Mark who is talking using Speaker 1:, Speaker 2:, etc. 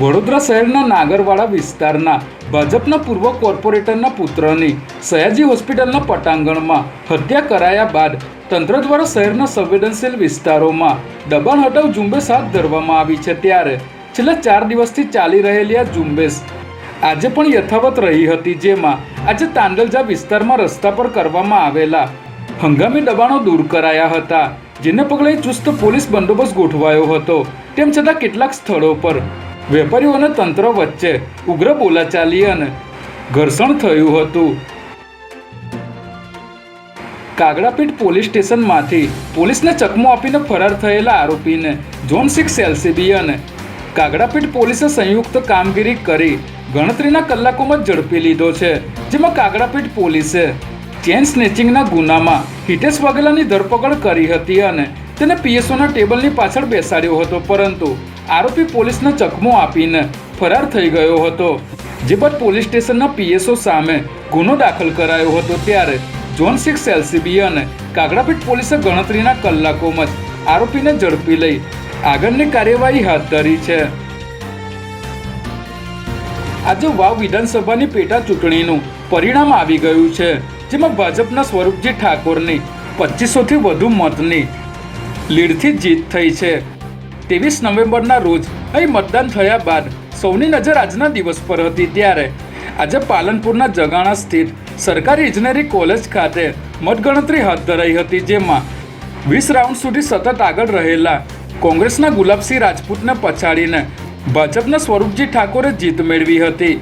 Speaker 1: વડોદરા શહેરના નાગરવાડા વિસ્તારના ભાજપના પૂર્વ કોર્પોરેટરના પુત્રની સયાજી હોસ્પિટલના પટાંગણમાં હત્યા કરાયા બાદ તંત્ર દ્વારા શહેરના સંવેદનશીલ વિસ્તારોમાં દબાણ હટાવ ઝુંબેશ હાથ ધરવામાં આવી છે ત્યારે છેલ્લા ચાર દિવસથી ચાલી રહેલી આ ઝુંબેશ આજે પણ યથાવત રહી હતી, જેમાં આજે તાંડલજા વિસ્તારમાં રસ્તા પર કરવામાં આવેલા હંગામી દબાણો દૂર કરાયા હતા, જેને પગલે ચુસ્ત પોલીસ બંદોબસ્ત ગોઠવાયો હતો. તેમ છતાં કેટલાક સ્થળો પર વેપારીઓ અને તંત્ર વચ્ચે ઉગ્ર બોલાચાલી અને ઘર્ષણ થયું હતું. કાગડાપીઠ પોલીસ સ્ટેશનમાંથી પોલીસને ચકમો આપીને ફરાર થયેલા આરોપીને ઝોન સિક્સ એલસીબી અને કાગડાપીઠ પોલીસે સંયુક્ત કામગીરી કરી ગણતરીના કલાકોમાં ઝડપી લીધો છે, જેમાં કાગડાપીઠ પોલીસે ચેન સ્નેચિંગના ગુનામાં હિતેશ વાઘેલાની ધરપકડ કરી હતી અને તેને પીએસઓના ટેબલની પાછળ બેસાડ્યો હતો, પરંતુ આરોપી પોલીસને ચકમો આપીને ફરાર થઈ ગયો હતો. જે બાદ પોલીસ સ્ટેશનના પીએસઓ સામે ગુનો દાખલ કરાયો હતો ત્યારે ઝોન સિક્સ એલસીબી અને કાગડાપીઠ પોલીસે ગણતરીના કલાકોમાં જ આરોપીને ઝડપી લઈ આગળની કાર્યવાહી હાથ ધરી છે. આજે વાવ વિધાનસભાની પેટા ચૂંટણીનું પરિણામ આવી ગયું છે, જેમાં ભાજપના સ્વરૂપજી ઠાકોરની પચીસોથી વધુ મતની લીડથી જીત થઈ છે. ત્રેવીસ નવેમ્બરના રોજ અહીં મતદાન થયા બાદ સૌની નજર આજના દિવસ પર હતી ત્યારે આજે પાલનપુરના જગાણા સ્થિત સરકારી ઇજનેરી કોલેજ ખાતે મતગણતરી હાથ ધરાઈ હતી, જેમાં વીસ રાઉન્ડ સુધી સતત આગળ રહેલા કોંગ્રેસના ગુલાબસિંહ રાજપૂતને પછાડીને ભાજપના સ્વરૂપજી ઠાકોરે જીત મેળવી હતી.